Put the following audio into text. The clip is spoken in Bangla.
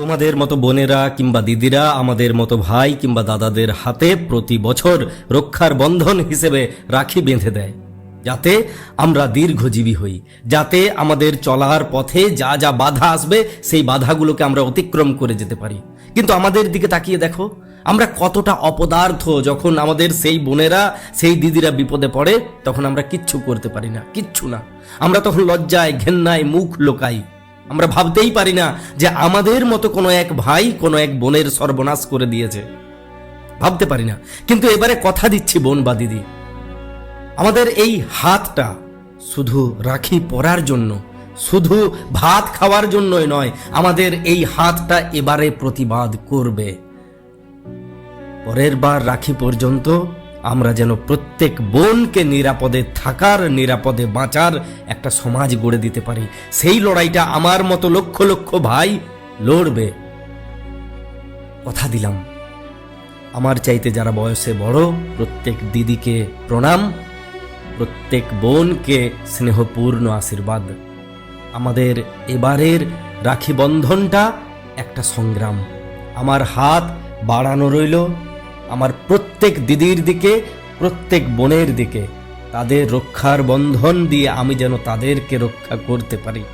তোমাদের মতো বোনেরা কিংবা দিদিরা, আমাদের মতো ভাই কিংবা দাদাদের হাতে প্রতি বছর রক্ষার বন্ধন হিসেবে রাখি বেঁধে দেয়। যাতে আমরা দীর্ঘজীবী হই, যাতে আমাদের চলার পথে যা যা বাধা আসবে, সেই বাধাগুলোকে আমরা অতিক্রম করে যেতে পারি। কিন্তু আমাদের দিকে তাকিয়ে দেখো, আমরা কতটা অপদার্থ যখন আমাদের সেই বোনেরা, সেই দিদিরা বিপদে পড়ে, তখন আমরা কিচ্ছু করতে পারি না, কিচ্ছু না। আমরা তখন লজ্জায়, ঘেন্নায় মুখ লোকাই। আমরা ভাবতেই পারি না যে আমাদের মতো কোনো এক ভাই কোনো এক বোনের সর্বনাশ করে দিয়েছে। ভাবতে পারি না। কিন্তু এবারে কথা দিচ্ছি বোন বা দিদি। আমাদের এই হাতটা শুধু রাখি পরার জন্য, শুধু ভাত খাওয়ার জন্যই নয়, আমাদের এই হাতটা এবারে প্রতিবাদ করবে। পরের বার রাখি পর্যন্ত আমরা যেন প্রত্যেক বোনকে নিরাপদে থাকার, নিরাপদে বাঁচার একটা সমাজ গড়ে দিতে পারি। সেই লড়াইটা আমার মতো লক্ষ লক্ষ ভাই লড়বে। কথা দিলাম। আমার চাইতে যারা বয়সে বড়, প্রত্যেক দিদিকে প্রণাম, প্রত্যেক বোনকে স্নেহপূর্ণ আশীর্বাদ। আমাদের এবারের রাখি বন্ধনটা একটা সংগ্রাম। আমার হাত বাড়ানো রইল আমার প্রত্যেক দিদির দিকে, প্রত্যেক বোনের দিকে। তাদের রক্ষার বন্ধন দিয়ে আমি যেন তাদেরকে রক্ষা করতে পারি।